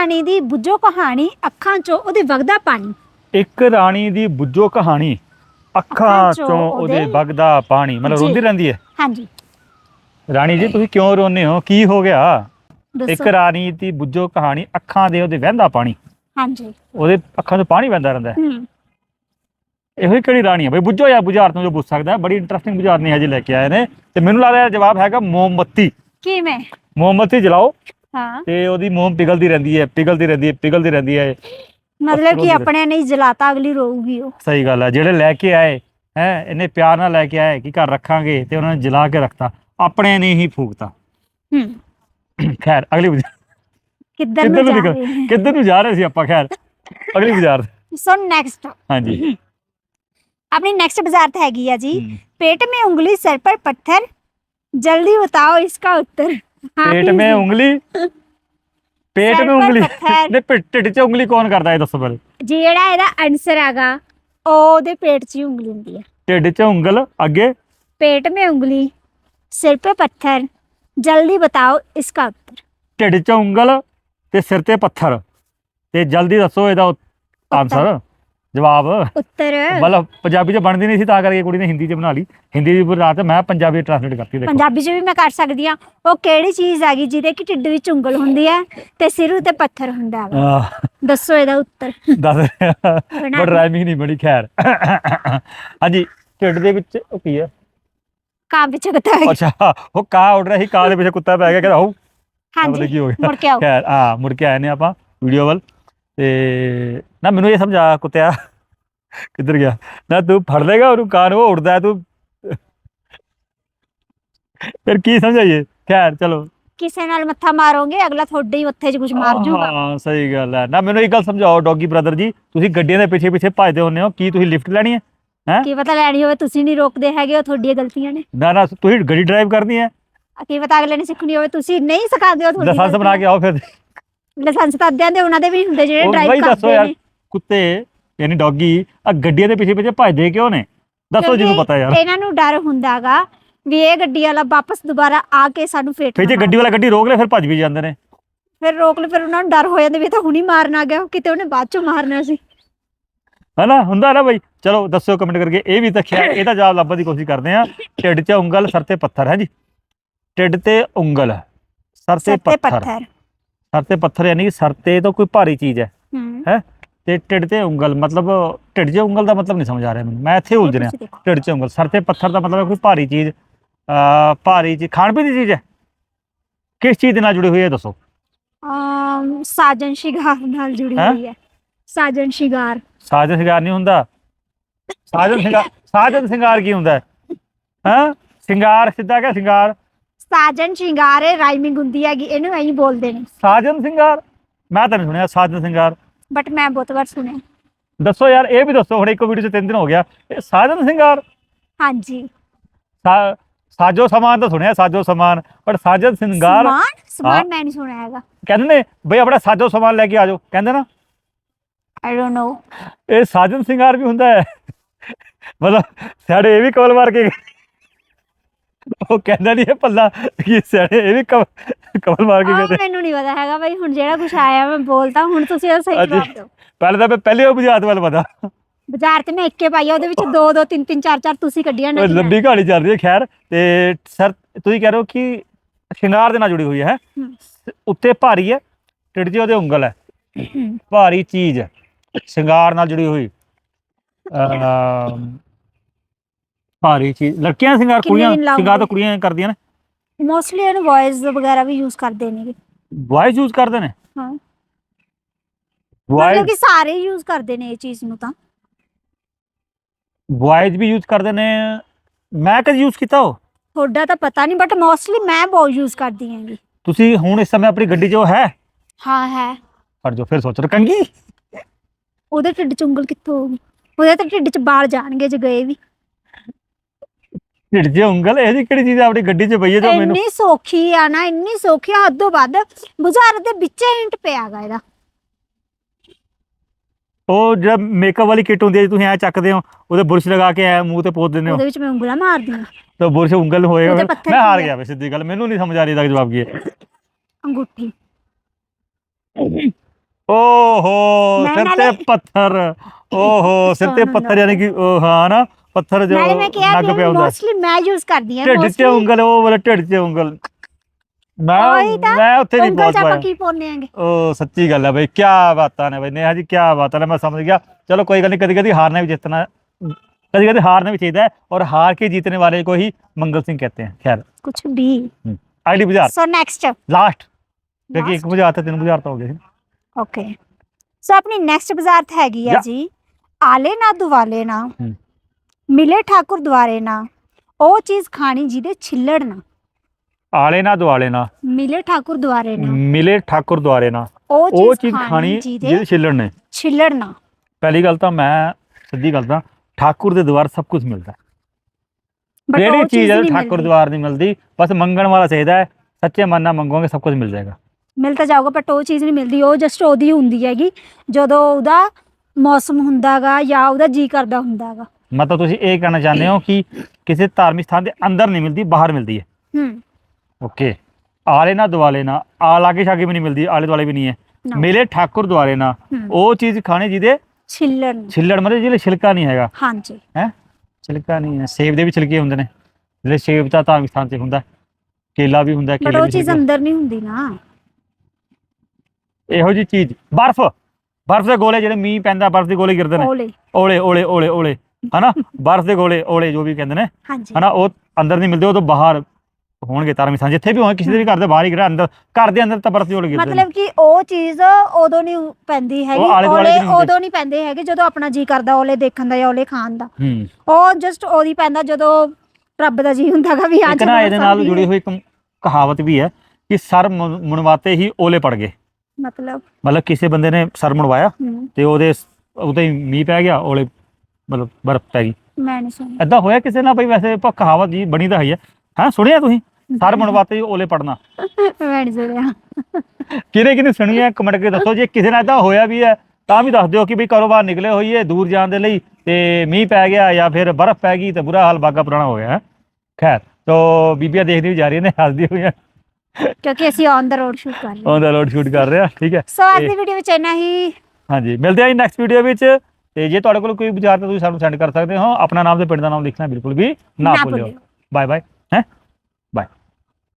ਰਾਣੀ ਦੀ ਬੁੱਝੋ ਕਹਾਣੀ ਅੱਖਾਂ 'ਚੋਂ ਉਹਦੇ ਵਗਦਾ ਪਾਣੀ। ਇੱਕ ਰਾਣੀ ਦੀ ਬੁੱਝੋ ਕਹਾਣੀ ਅੱਖਾਂ ਚੋਂ ਉਹਦੇ ਵਗਦਾ ਪਾਣੀ ਮਤਲਬ ਜੀ। ਰੋਂਦੀ ਰਹਿੰਦੀ ਹੈ। ਹਾਂਜੀ। ਰਾਣੀ ਜੀ ਤੁਸੀਂ ਕਿਉਂ ਰੋਨੇ ਹੋ? ਕੀ ਹੋ ਗਿਆ? ਇੱਕ ਰਾਣੀ ਦੀ ਬੁੱਝੋ ਕਹਾਣੀ ਅੱਖਾਂ ਦੇ ਉਹਦੇ ਵਹਿੰਦਾ ਪਾਣੀ। ਹਾਂਜੀ। ਉਹਦੇ ਅੱਖਾਂ ਤੋਂ ਪਾਣੀ ਵਹਿੰਦਾ ਰਹਿੰਦਾ ਹੈ। ਹੂੰ। ਇਹੋ ਹੀ ਕਿਹੜੀ ਰਾਣੀ ਹੈ? ਬਈ ਬੁੱਝੋ ਜਾਂ ਬੁਝਾਰਤ ਨੂੰ ਜੋ ਪੁੱਛ ਸਕਦਾ ਹੈ। ਬੜੀ ਇੰਟਰਸਟਿੰਗ ਬੁਝਾਰਤ ਨਹੀਂ ਹਜੇ ਲੈ ਕੇ ਆਏ ਨੇ। ਤੇ ਮੈਨੂੰ ਲੱਗਦਾ ਹੈ ਜਵਾਬ ਹੈਗਾ ਮੋਮਬੱਤੀ। ਕਿਵੇਂ? ਮੋਮਬੱਤੀ ਜਲਾਓ। ਹਾਂ ਤੇ ਉਹਦੀ ਮੋਮ ਪਿਘਲਦੀ ਰਹਿੰਦੀ ਹੈ ਪਿਘਲਦੀ ਰਹਿੰਦੀ ਹੈ ਪਿਘਲਦੀ ਰਹਿੰਦੀ ਹੈ ਮਤਲਬ ਕਿ ਆਪਣੇ ਨਹੀਂ ਜਲਾਤਾ ਅਗਲੀ ਰੋਊਗੀ ਉਹ ਸਹੀ ਗੱਲ ਹੈ ਜਿਹੜੇ ਲੈ ਕੇ ਆਏ ਹੈ ਇਹਨੇ ਪਿਆਰ ਨਾਲ ਲੈ ਕੇ ਆਏ ਕਿ ਘਰ ਰੱਖਾਂਗੇ ਤੇ ਉਹਨਾਂ ਨੇ ਜਲਾ ਕੇ ਰੱਖਤਾ ਆਪਣੇ ਨੇ ਹੀ ਫੂਕਤਾ ਹੂੰ ਖੈਰ ਅਗਲੀ ਕਿੱਧਰ ਨੂੰ ਜਾ ਰਹੇ ਕਿੱਧਰ ਨੂੰ ਜਾ ਰਹੇ ਸੀ ਆਪਾਂ ਖੈਰ ਅਗਲੀ ਬਾਜ਼ਾਰ ਸੋ ਨੈਕਸਟ ਹਾਂਜੀ ਆਪਣੀ ਨੈਕਸਟ ਬਾਜ਼ਾਰ ਤੇ ਹੈਗੀ ਆ ਜੀ ਪੇਟ ਮੇ ਉਂਗਲੀ ਸਿਰ ਪਰ ਪੱਥਰ ਜਲਦੀ ਬਤਾਓ ਇਸਕਾ ਉੱਤਰ पेट please में do। उंगली पेट सर में पर उंगली पत्थर। ਨੇ ਪਿ- ਢਿੱਡ 'ਚ ਉਂਗਲੀ ਕੌਣ ਕਰਦਾ ਇਹ ਦੱਸੋ ਪਹਿਲੇ ਜਿਹੜਾ ਇਹਦਾ ਆਨਸਰ ਹੈਗਾ ਉਹ ਉਹਦੇ ਪੇਟ 'ਚ ਹੀ ਉਂਗਲੀ ਹੁੰਦੀ ਹੈ ਢਿੱਡ 'ਚ ਉਂਗਲ ਅੱਗੇ पेट में उंगली सिर पे पत्थर जल्दी बताओ इसका उत्तर ਢਿੱਡ 'ਚ ਉਂਗਲ ਤੇ ਸਿਰ ਤੇ ਪੱਥਰ ਤੇ ਜਲਦੀ ਦੱਸੋ ਇਹਦਾ ਆਨਸਰ ਜਵਾਬ। ਉੱਤਰ। ਮਤਲਬ ਪੰਜਾਬੀ ਚ ਬਣਦੀ ਨਹੀਂ ਸੀ ਤਾਂ ਕਰਕੇ ਕੁੜੀ ਨੇ ਹਿੰਦੀ ਚ ਬਣਾ ਲਈ। ਹਿੰਦੀ ਦੀ ਬਣਾ ਤੇ ਮੈਂ ਪੰਜਾਬੀ ਟ੍ਰਾਂਸਲੇਟ ਕਰਤੀ ਦੇਖੋ। ਪੰਜਾਬੀ ਚ ਵੀ ਮੈਂ ਕਰ ਸਕਦੀ ਆ ਉਹ ਕਿਹੜੀ ਚੀਜ਼ ਆ ਜਿਹਦੇ ਕਿ ਢਿੱਡ ਵਿੱਚ ਉਂਗਲ ਹੁੰਦੀ ਹੈ ਤੇ ਸਿਰ ਉਤੇ ਪੱਥਰ ਹੁੰਦਾ ਵਾ। ਦੱਸੋ ਇਹਦਾ ਉੱਤਰ। ਦੱਸ। ਬਟ ਰਾਈਮਿੰਗ ਨਹੀਂ ਬੜੀ ਖੈਰ। ਹਾਂਜੀ ਢਿੱਡ ਦੇ ਵਿੱਚ ਉਹ ਕੀ ਹੈ? ਕਾਂ ਵਿੱਚ ਕਹਤਾ ਹੈ ਅੱਛਾ ਉਹ ਕਾ ਉੱਡ ਰਿਹਾ ਸੀ ਕਾ ਦੇ ਪਿੱਛੇ ਕੁੱਤਾ ਪੈ ਗਿਆ ਕਹਿੰਦਾ ਹਉ ਪਤਾ ਮੁੜ ਕੇ ਆਓ। ਖੈਰ ਆ ਮੁੜ ਕੇ ਆਏ ਨੇ ਆਪਾਂ ਵੀਡੀਓ ਵੱਲ। ਤੇ ਨਾ ਮੈਨੂੰ ਇਹ ਸਮਝਾ ਕੁੱਤਿਆ ਕਿੱਧਰ ਗਿਆ? ਨਾ ਤੂੰ ਫੜ ਲੇਗਾ ਉਹਨੂੰ ਕਾਂ ਉਹ ਉੜਦਾ ਹੈ, ਤੂੰ। ਫਿਰ ਕੀ ਸਮਝਾਈਏ? ਖੈਰ ਚਲੋ। ਕਿਸੇ ਨਾਲ ਮੱਥਾ ਮਾਰੋਗੇ ਅਗਲਾ ਤੁਹਾਡੇ ਹੀ ਮੱਥੇ 'ਚ ਕੁਝ ਮਾਰ ਜੂਗਾ। ਹਾਂ ਸਹੀ ਗੱਲ ਹੈ। ਨਾ ਮੈਨੂੰ ਇੱਕ ਗੱਲ ਸਮਝਾਓ ਡੌਗੀ ਬ੍ਰਦਰ ਜੀ ਤੁਸੀਂ ਗੱਡੀਆਂ ਦੇ ਪਿੱਛੇ ਪਿੱਛੇ ਭੱਜਦੇ ਹੁੰਦੇ ਹੋ ਕੀ ਤੁਸੀਂ ਲਿਫਟ ਲੈਣੀ ਹੈ? ਕੀ ਪਤਾ ਲੈਣੀ ਹੋਵੇ ਤੁਸੀਂ ਨਹੀਂ ਰੋਕਦੇ ਹੈਗੇ ਉਹ ਤੁਹਾਡੀਆਂ ਗਲਤੀਆਂ ਨੇ। ਨਾ ਨਾ ਤੁਸੀਂ ਗੱਡੀ ਡਰਾਈਵ ਕਰਨੀ ਹੈ। ਕੀ ਪਤਾ ਅਗਲੇ ਨੇ ਸਿੱਖਣੀ ਹੋਵੇ ਤੁਸੀਂ ਨਹੀਂ ਸਿਖਾਉਂਦੇ ਹੋ ਤੁਹਾਡੀ ਲਾਇਸੈਂਸ ਬਣਾ ਕੇ ਆਓ ਫਿਰ। ਲਾਇਸੈਂਸ ਤਾਂ ਅੱਧਿਆਂ ਦੇ ਉਹਨਾਂ ਦੇ ਵੀ ਨਹੀਂ ਹੁੰਦੇ ਜਿਹੜੇ ਉਹ ਬਈ ਡਰਾਈਵ ਦੱਸੋ ਕਰਦੇ ਯਾਰ ਨੇ। ਕੁੱਤੇ ਯਾਨੀ ਡੌਗੀ ਆ ਗੱਡੀਆਂ ਦੇ ਪਿੱਛੇ ਪਿੱਛੇ ਭੱਜਦੇ ਕਿਉਂ ਨੇ? ਦੱਸੋ ਜਿਹਨੂੰ ਕਿਉਂਕਿ ਪਤਾ ਯਾਰ। ਇਹਨਾਂ ਨੂੰ ਡਰ ਹੁੰਦਾਗਾ ਵੀ ਇਹ ਗੱਡੀ ਵਾਲਾ ਵਾਪਸ ਦੁਬਾਰਾ ਆ ਕੇ ਸਾਨੂੰ ਫੇਟ ਫਿਰ ਜੇ ਗੱਡੀ ਵਾਲਾ ਗੱਡੀ ਰੋਕ ਲੈ ਫਿਰ ਭੱਜ ਵੀ ਜਾਂਦੇ ਨੇ। ਫਿਰ ਰੋਕ ਲੈ ਫਿਰ ਉਹਨਾਂ ਨੂੰ ਡਰ ਹੋ ਜਾਂਦਾ ਵੀ ਇਹ ਤਾਂ ਹੁਣੀ ਮਾਰਨ ਆ ਗਿਆ ਕਿਤੇ ਉਹਨੇ ਬਾਅਦ ਚੋਂ ਮਾਰਨਾ ਸੀ। ਹਨਾ ਹੁੰਦਾ ਨਾ ਬਈ ਚਲੋ ਦੱਸਿਓ ਕਮੈਂਟ ਕਰਕੇ ਇਹ ਵੀ ਤਾਂ ਖੈਰ ਇਹਦਾ ਜਵਾਬ ਲੱਭਣ ਦੀ ਕੋਸ਼ਿਸ਼ ਕਰਦੇ ਆ ਢਿੱਡ 'ਚ ਉਂਗਲ ਸਰ ਤੇ ਪੱਥਰ ਹੈ ਜੀ? ਢਿੱਡ ਤੇ ਉਂਗਲ ਸਰ ਤੇ ਪੱਥਰ। ਸਰ ਤੇ ਪੱਥਰ ਯਾਨੀ ਕਿ ਸਰ ਤੇ ਤਾਂ ਕੋਈ ਭਾਰੀ ਚੀਜ਼ ਹੈ। ਹੂੰ। ਤੇ ਢਿੱਡ ਤੇ ਉਂਗਲ ਮਤਲਬ ਢਿੱਡ 'ਚ ਉਂਗਲ ਦਾ ਮਤਲਬ ਨਹੀਂ ਸਮਝ ਆ ਰਿਹਾ ਮੈਨੂੰ। ਮੈਂ ਇੱਥੇ ਉਲਝ ਰਿਹਾ। ਢਿੱਡ 'ਚ ਉਂਗਲ। ਸਰ ਤੇ ਪੱਥਰ ਦਾ ਮਤਲਬ ਹੈ ਕੋਈ ਭਾਰੀ ਚੀਜ਼ ਆ ਭਾਰੀ ਚੀਜ਼। ਖਾਣ ਪੀਣ ਦੀ ਚੀਜ਼ ਹੈ? ਕਿਸ ਚੀਜ਼ ਦੇ ਨਾਲ ਜੁੜੀ ਹੋਈ ਹੈ ਦੱਸੋ। ਅਮ ਸਾਜਨ ਸ਼ਿਗਾਰ ਨਾਲ ਜੁੜੀ ਹੈਂ? ਹੋਈ ਹੈ। ਸਾਜਨ ਸ਼ਿਗਾਰ। ਸਾਜਨ ਸ਼ਿੰਗਾਰ ਨਹੀਂ ਹੁੰਦਾ। ਸਾਜਨ ਸ਼ਿੰਗਾਰ ਸਾਜਨ ਸ਼ਿੰਗਾਰ ਕੀ ਹੁੰਦਾ ਹੈ? ਹਾਂ? ਸ਼ਿੰਗਾਰ ਸਿੱਧਾ ਕਿਆ? ਸ਼ਿੰਗਾਰ ਸਾਜਨ ਸ਼ਿੰਗਾਰ ਇਹ ਰਾਈਮਿੰਗ ਹੁੰਦੀ ਹੈਗੀ ਇਹਨੂੰ ਐਂ ਬੋਲਦੇ ਨੇ। ਸਾਜਨ ਸ਼ਿੰਗਾਰ? ਮੈਂ ਤਾਂ ਨਹੀਂ ਸੁਣਿਆ ਸਾਜਨ ਸ਼ਿੰਗਾਰ। ਬਟ ਮੈਂ ਬਹੁਤ ਵਾਰ ਸੁਣਿਆ। ਦੱਸੋ ਯਾਰ ਇਹ ਵੀ ਦੱਸੋ ਹੁਣ ਇੱਕ ਵੀਡੀਓ ਚ ਤਿੰਨ ਦਿਨ ਹੋ ਗਿਆ। ਇਹ ਸਾਜਨ ਸ਼ਿੰਗਾਰ? ਹਾਂਜੀ। ਸਾ- ਸਾਜੋ ਸਮਾਨ ਤਾਂ ਸੁਣਿਆ ਸਾਜੋ ਸਮਾਨ ਪਰ ਸਾਜਨ ਸ਼ਿੰਗਾਰ ਸਮਾਨ। ਸਮਾਨ ਮੈਂ ਨਹੀਂ ਸੁਣਿਆ ਹੈਗਾ। ਕਹਿੰਦੇ ਨੇ ਬਈ ਆਪਣਾ ਸਾਜੋ ਸਮਾਨ ਲੈ ਕੇ ਆ ਜਾਓ। ਕਹਿੰਦੇ ਨਾ ਆਈ ਡੋਨਟ ਨੋ ਇਹ ਸਾਜਨ ਸ਼ਿੰਗਾਰ ਵੀ ਹੁੰਦਾ ਹੈ। ਮਤਲਬ ਸਾਡੇ ਇਹ ਵੀ ਕਵਲ ਮਾਰ ਕੇ ਗਏ। ਉਹ ਕਹਿੰਦਾ ਨਹੀਂ ਇਹ ਪੱਲਾ ਕਿ ਸਾਡੇ ਇਹ ਵੀ ਕਵ- ਕਵਲ ਮਾਰ ਕੇ ਤੇ ਮੈਨੂੰ ਨਹੀਂ ਪਤਾ ਹੈਗਾ ਬਈ ਹੁਣ ਜਿਹੜਾ ਕੁਝ ਆਇਆ ਮੈਂ ਬੋਲਤਾ ਹੁਣ ਤੁਸੀਂ ਇਹ ਸਹੀ ਹਾਂਜੀ। ਜਵਾਬ ਦਿਓ। ਪਹਿਲੇ ਤਾਂ ਮੈਂ ਪਹਿਲੇ ਉਹ ਬੁਝਾਰਤ ਵੱਲ ਪਤਾ ਬਾਜ਼ਾਰ ਤੇ ਮੈਂ ਇੱਕੇ ਪਾਈ ਆ ਉਹਦੇ ਵਿੱਚ ਦੋ ਦੋ ਤਿੰਨ ਤਿੰਨ ਚਾਰ ਚਾਰ ਤੁਸੀਂ ਕੱਢੀਆਂ ਉਹ ਨੇ ਲੰਬੀ ਕਹਾਣੀ ਚੱਲ ਰਹੀ ਹੈ ਖੈਰ। ਤੇ ਸਰ ਤੁਸੀਂ ਕਹਿ ਰਹੇ ਹੋ ਕਿ ਸ਼ਿੰਗਾਰ ਦੇ ਨਾਲ ਜੁੜੀ ਹੋਈ ਹੈ ਹਮ। ਉੱਤੇ ਭਾਰੀ ਹੈ ਢਿੱਡ 'ਚ ਉਹਦੇ ਉਂਗਲ ਹੈ। ਭਾਰੀ ਚੀਜ਼ ਹੈ ਸ਼ਿੰਗਾਰ ਨਾਲ ਜੁੜੀ ਹੋਈ। ਅਮ, ਭਾਰੀ ਚੀਜ਼ ਲੜਕੀਆਂ ਸ਼ਿੰਗਾਰ ਕਿੰਨੇ ਕੁੜੀਆਂ? ਸ਼ਿੰਗਾਰ ਤਾਂ ਕੁੜੀਆਂ ਕਰਦੀਆਂ ਨੇ। ਮੋਸਟਲੀ ਇਹਨੂੰ ਵੌਇਸ ਵਗੈਰਾ ਵੀ ਯੂਜ਼ ਕਰਦੇ ਨੇ ਵਾਇਸ ਯੂਜ਼ ਕਰਦੇ ਨੇ? ਹਾਂ। ਵਾਇਸ ਮਤਲਬ ਕਿ ਸਾਰੇ ਯੂਜ਼ ਕਰਦੇ ਨੇ ਇਹ ਚੀਜ਼ ਨੂੰ ਤਾਂ। ਵਾਇਸ ਵੀ ਯੂਜ਼ ਕਰਦੇ ਨੇ ਮੈਂ ਕਦ ਯੂਜ਼ ਕੀਤਾ ਉਹ? ਤੁਹਾਡਾ ਤਾਂ ਪਤਾ ਨਹੀਂ ਬਟ ਮੋਸਟਲੀ ਮੈਂ ਬਹੁਤ ਯੂਜ਼ ਕਰਦੀ ਹਾਂਗੀ। ਤੁਸੀਂ ਹੁਣ ਇਸ ਸਮੇਂ ਆਪਣੀ ਗੱਡੀ 'ਚ ਉਹ ਹੈ? ਹਾਂ ਹੈ। ਪਰ ਜੋ ਫਿਰ ਸੋਚ ਰਹੇ ਕੰਗੀ ਉਹਦੇ ਢਿੱਡ ਚ ਉਂਗਲ ਕਿੱਥੋਂ ਹੋਊਗੀ? ਉਹਦੇ ਤਾਂ ਢਿੱਡ ਚ ਬਾਲ ਜਾਣਗੇ ਜੇ ਗਏ ਵੀ। ਢਿੱਡ 'ਚ ਉਂਗਲ ਇਹ ਕਿਹੜੀ ਚੀਜ਼ ਆਪਣੀ ਗੱਡੀ 'ਚ ਪਈ ਹੈ ਜੋ ਮੈਨੂੰ? ਇੰਨੀ ਸੌਖੀ ਆ ਨਾ ਇੰਨੀ ਸੌਖੀ ਆ ਹੱਦੋਂ ਵੱਧ ਬੁਝਾਰਤ ਦੇ ਵਿੱਚੇ ਹਿੰਟ ਪਿਆਗਾ ਇਹਦਾ। ਉਹ ਜਿਹੜਾ ਮੇਕਅਪ ਵਾਲੀ ਕਿੱਟ ਹੁੰਦੀ ਹੈ ਜੀ ਤੁਸੀਂ ਐ ਚੱਕਦੇ ਹੋ ਉਹਦੇ ਬੁਰਸ਼ ਲਗਾ ਕੇ ਐ ਮੂੰਹ ਤੇ ਪੋਤ ਦਿੰਦੇ ਹੋ। ਉਹਦੇ ਵਿੱਚ ਮੈਂ ਉਂਗਲਾਂ ਮਾਰਦੀ ਹਾਂ। ਤਾਂ ਬੁਰਸ਼ ਉਂਗਲ ਹੋਏਗਾ ਉਹਦੇ ਪੱਥਰ ਮੈਂ ਹਾਰ ਕੀ? ਗਿਆ ਵੇ ਸਿੱਧੀ ਗੱਲ ਮੈਨੂੰ ਨਹੀਂ ਸਮਝ ਆ ਰਹੀ ਇਹਦਾ ਜਵਾਬ ਕੀ ਹੈ। ਅੰਗੂਠੀ। ਓਹੋ ਮੈਂ ਸਿਰ ਤੇ ਨਾਲੇ- ਪੱਥਰ ਓਹੋ ਸਿਰ ਤੇ ਪੱਥਰ ਯਾਨੀ ਕਿ ਉਹ ਹਾਂ ਨਾ ਪੱਥਰ ਜੋ ਨਾਲੇ ਮੈਂ ਕਿਹਾ ਨੱਗ ਕਿ ਪਿਆ ਹੁੰਦਾ ਮੋਸਟਲੀ ਮੈਂ ਯੂਜ਼ ਕਰਦੀ ਹਾਂ ਢਿੱਡ 'ਚ mostly ਉਂਗਲ ਉਹ ਵਾਲਾ ਢਿੱਡ 'ਚ ਉਂਗਲ ਮੈਂ ਉਹੀ ਤਾਂ, ਮੈਂ ਉੱਥੇ ਨਹੀਂ ਉਂਗਲ ਪਹੁੰਚ ਚ ਆਪਾਂ ਪਾਇਆ ਕੀ ਪਾਉਂਦੇ ਆਂਗੇ ਉਹ ਸੱਚੀ ਗੱਲ ਹੈ ਬਈ ਕੀ ਬਾਤਾਂ ਨੇ ਬਈ ਨੇਹਾ ਜੀ ਕੀ ਬਾਤਾਂ ਨੇ ਮੈਂ ਸਮਝ ਗਿਆ ਚਲੋ ਕੋਈ ਗੱਲ ਨਹੀਂ ਕਦੀ ਕਦੀ ਹਾਰਨਾ भी जितना कभी कभी हारना भी चाहिए है और हार के जीतने वाले को ही मंगल सिंह कहते हैं खैर ਕੁਝ ਵੀ अगली बुझार ਸੋ ਨੈਕਸਟ लास्ट क्योंकि एक बुझारता तीन बुझारता हो गए ਓਕੇ ਸੋ ਆਪਣੀ ਨੈਕਸਟ ਬਜ਼ਾਰਤ ਹੈਗੀ ਹੈ Yeah. ਜੀ ਆਲੇ ਨਾ ਦੁਆਲੇ ਨਾ ਹਮ। ਮਿਲੇ ਠਾਕੁਰ ਦੁਆਰੇ ਨਾ ਉਹ ਚੀਜ਼ ਖਾਣੀ ਜਿਹਦੇ ਛਿੱਲੜ ਨਾ। ਆਲੇ ਨਾ ਦੁਆਲੇ ਨਾ। ਮਿਲੇ ਠਾਕੁਰ ਦੁਆਰੇ ਨਾ। ਮਿਲੇ ਠਾਕੁਰ ਦੁਆਰੇ ਨਾ। ਉਹ ਚੀਜ਼ ਖਾਣੀ ਜਿਹਦੇ ਛਿੱਲੜ ਨੇ। ਛਿੱਲੜ ਨਾ। ਪਹਿਲੀ ਗੱਲ ਤਾਂ ਮੈਂ ਸਿੱਧੀ ਗੱਲ ਤਾਂ ਠਾਕੁਰ ਦੇ ਦੁਆਰ ਸਭ ਕੁਝ ਮਿਲਦਾ। ਜਿਹੜੀ ਚੀਜ਼ ਠਾਕੁਰ ਦੁਆਰ ਨਹੀਂ ਮਿਲਦੀ? ਬਸ ਮੰਗਣ ਵਾਲਾ ਚਾਹੀਦਾ ਹੈ ਸੱਚੇ ਮਨ ਨਾਲ ਮੰਗੋਗੇ ਸਭ ਕੁਝ ਮਿਲ ਜਾਏਗਾ। ਮਿਲ ਜਾਊਗਾ ਬਟ ਉਹ ਚੀਜ਼ ਨਹੀਂ ਮਿਲਦੀ। ਉਹ ਜਸਟ ਉਹਦੀ ਹੁੰਦੀ ਹੈਗੀ। ਜਦੋਂ ਉਹਦਾ ਮੌਸਮ ਹੁੰਦਾਗਾ ਜਾਂ ਉਹਦਾ ਜੀ ਕਰਦਾ ਹੁੰਦਾਗਾ। ਮਤਲਬ ਤੁਸੀਂ ਇਹ ਕਹਿਣਾ ਚਾਹੁੰਦੇ ਹੋ ਕਿ ਕਿਸੇ ਧਾਰਮਿਕ ਸਥਾਨ ਦੇ ਅੰਦਰ ਨਹੀਂ ਮਿਲਦੀ ਬਾਹਰ ਮਿਲਦੀ ਹੈ। ਹੂੰ। ਓਕੇ ਆਲੇ ਨਾ ਦੁਆਲੇ ਨਾ ਆ ਲਾਗੇ ਛਾਗੇ ਵੀ ਨਹੀਂ ਮਿਲਦੀ ਆਲੇ ਦੁਆਲੇ ਵੀ ਨਹੀਂ ਹੈ. ਮਿਲੇ ਠਾਕੁਰ ਦੁਆਰੇ ਨਾ। ਉਹ ਚੀਜ਼ ਖਾਣੀ ਜਿਹਦੇ ਛਿੱਲੜ ਨਾ। ਛਿੱਲੜ ਮਤਲਬ ਜਿਹੜੇ ਛਿਲਕਾ ਨਹੀਂ ਹੈਗਾ। ਹਾਂਜੀ। ਹੈ? ਛਿਲਕਾ ਨਹੀਂ ਹੈ। ਸੇਬ ਦੇ ਵੀ ਛਿਲਕੇ ਹੁੰਦੇ ਨੇ। ਜਿਹੜੇ ਸੇਬ ਤਾਂ ਧਾਰਮਿਕ ਸਥਾਨ ਤੇ ਹੁੰਦਾ। ਹੈ। ਕੇਲਾ ਵੀ ਹੁੰਦਾ ਹੈ, ਕੇਲੇ ਉਹ ਵੀ ਚੀਜ਼ ਛਿਲਕੇ ਅੰਦਰ ਨਹੀਂ ਹੁੰਦੀ ਨਾ। ਇਹੋ ਜੀ ਚੀਜ਼ ਬਰਫ਼। ਬਰਫ਼ ਦੇ ਗੋਲੇ ਜਿਹੜੇ ਮੀਂਹ ਪੈਂਦਾ ਬਰਫ਼ ਦੇ ਗੋਲੇ ਗਿਰਦੇ ਨੇ। ਓਲੇ ਓਲੇ ਓਲੇ ਓਲੇ। ਹਨਾ? ਬਰਫ਼ ਦੇ ਗੋਲੇ ਓਲੇ ਜੋ ਵੀ ਕਹਿੰਦੇ ਨੇ। ਹਾਂਜੀ। ਹਨਾ ਉਹ ਅੰਦਰ ਨਹੀਂ ਮਿਲਦੇ ਉਹ ਤੋਂ ਬਾਹਰ ਹੋਣਗੇ ਧਾਰਮਿਕ ਸਥਾਨ ਜਿੱਥੇ ਵੀ ਹੋਣ ਕਿਸੇ ਦੇ ਵੀ ਘਰ ਦੇ ਬਾਹਰ ਹੀ ਗਿਰਿਆ ਅੰਦਰ ਘਰ ਦੇ ਅੰਦਰ ਤਾਂ ਬਰਫ਼ ਦੇ ਓਲੇ ਗਿਰਦੇ ਮਤਲਬ ਕਿ ਉਹ ਚੀਜ਼ ਉਦੋਂ ਨਹੀਂ ਪੈਂਦੀ ਹੈਗੀ ਓਲੇ। ਉਦੋਂ ਨਹੀਂ ਪੈਂਦੇ ਹੈਗੇ ਜਦੋਂ ਆਪਣਾ ਜੀ ਕਰਦਾ ਓਲੇ ਦੇਖਣ ਦਾ ਜਾਂ ਓਲੇ ਖਾਣ ਦਾ। ਉਹ ਜਸਟ ਉਹਦੀ ਪੈਂਦਾ ਜਦੋਂ ਰੱਬ ਦਾ ਜੀ ਹੁੰਦਾਗਾ ਵੀ ਅੱਜ ਨਾ ਇਹਦੇ ਨਾਲ ਜੁੜੀ ਹੋਈ ਇੱਕ ਕਹਾਵਤ ਵੀ ਹੈ ਕਿ ਸਰ ਮੁ- ਮੁਣਵਾਤੇ ਹੀ ਓਲੇ ਪੜ ਗਏ। ਮਤਲਬ? ਮਤਲਬ ਕਿਸੇ ਬੰਦੇ ਨੇ ਸਰ ਮੁੜਵਾਇਆ ਹੂੰ, ਤੇ ਉਹਦੇ ਸ- ਉਹਦੇ ਮੀਂਹ ਪੈ ਗਿਆ ਓਲੇ ਮਤਲਬ ਬਰਫ਼ ਪੈ ਗਈ। ਮੈਂ ਨਹੀਂ ਸੁਣੀ ਐਦਾਂ ਹੋਇਆ ਕਿਸੇ ਨਾਲ ਬਈ ਵੈਸੇ ਆਪਾਂ ਕਹਾਵਤ ਜੀ ਬਣੀ ਤਾਂ ਹੈ ਹੀ ਹੈ ਹਾਂ ਸੁਣਿਆ ਤੁਸੀਂ? ਸਰ ਹੀ ਓਲੇ ਪੜਨਾ ਮੈਂ ਨਹੀਂ ਸੁਣਿਆ। ਕਿਹਨੇ ਕਿਹਨੇ ਸੁਣੀ ਹੈ ਕਮੈਂਟ ਕਰਕੇ ਦੱਸੋ। ਜੇ ਕਿਸੇ ਨਾਲ ਇਦਾਂ ਹੋਇਆ ਵੀ ਹੈ ਤਾਂ ਵੀ ਦੱਸ ਦਿਓ ਕਿ ਵੀ ਕਾਰੋਬਾਰ ਨਿਕਲੇ ਹੋਈਏ ਦੂਰ ਜਾਣ ਦੇ ਲਈ ਤੇ ਮੀਂਹ ਪੈ ਗਿਆ ਜਾਂ ਫਿਰ ਬਰਫ਼ ਪੈ ਗਈ ਤੇ ਬੁਰਾ ਹਾਲ ਬਾਗਾ ਪੁਰਾਣਾ ਹੋ ਗਿਆ ਹੈ। ਖੈਰ ਤੋ ਬੀਬੀਆਂ ਦੇਖਦੀ ਵੀ ਜਾ ਰਹੀਆਂ ਨੇ ਹੱਸਦੀ ਹੋਈਆਂ ਕਿਉਂਕਿ ਅਸੀਂ ਔਨ ਦਾ ਰੋਡ ਸ਼ੂਟ ਕਰ ਰਹੇ ਹਾਂ। ਉਹਦਾ ਲੋਡ ਸ਼ੂਟ ਕਰ ਰਿਹਾ ਠੀਕ ਹੈ। ਸੋ ਅੱਜ ਦੀ ਵੀਡੀਓ ਵਿੱਚ ਇੰਨਾ ਹੀ। ਹਾਂਜੀ ਮਿਲਦੇ ਹਾਂ ਨੈਕਸਟ ਵੀਡੀਓ ਵਿੱਚ। ਤੇ ਜੇ ਤੁਹਾਡੇ ਕੋਲ ਕੋਈ ਵਿਚਾਰ ਤਾਂ ਤੁਸੀਂ ਸਾਨੂੰ ਸੈਂਡ ਕਰ ਸਕਦੇ ਹੋ। ਆਪਣਾ ਨਾਮ ਤੇ ਪਿੰਡ ਦਾ ਨਾਮ ਲਿਖਣਾ ਬਿਲਕੁਲ ਵੀ ਨਾ ਭੁੱਲਿਓ। Bye bye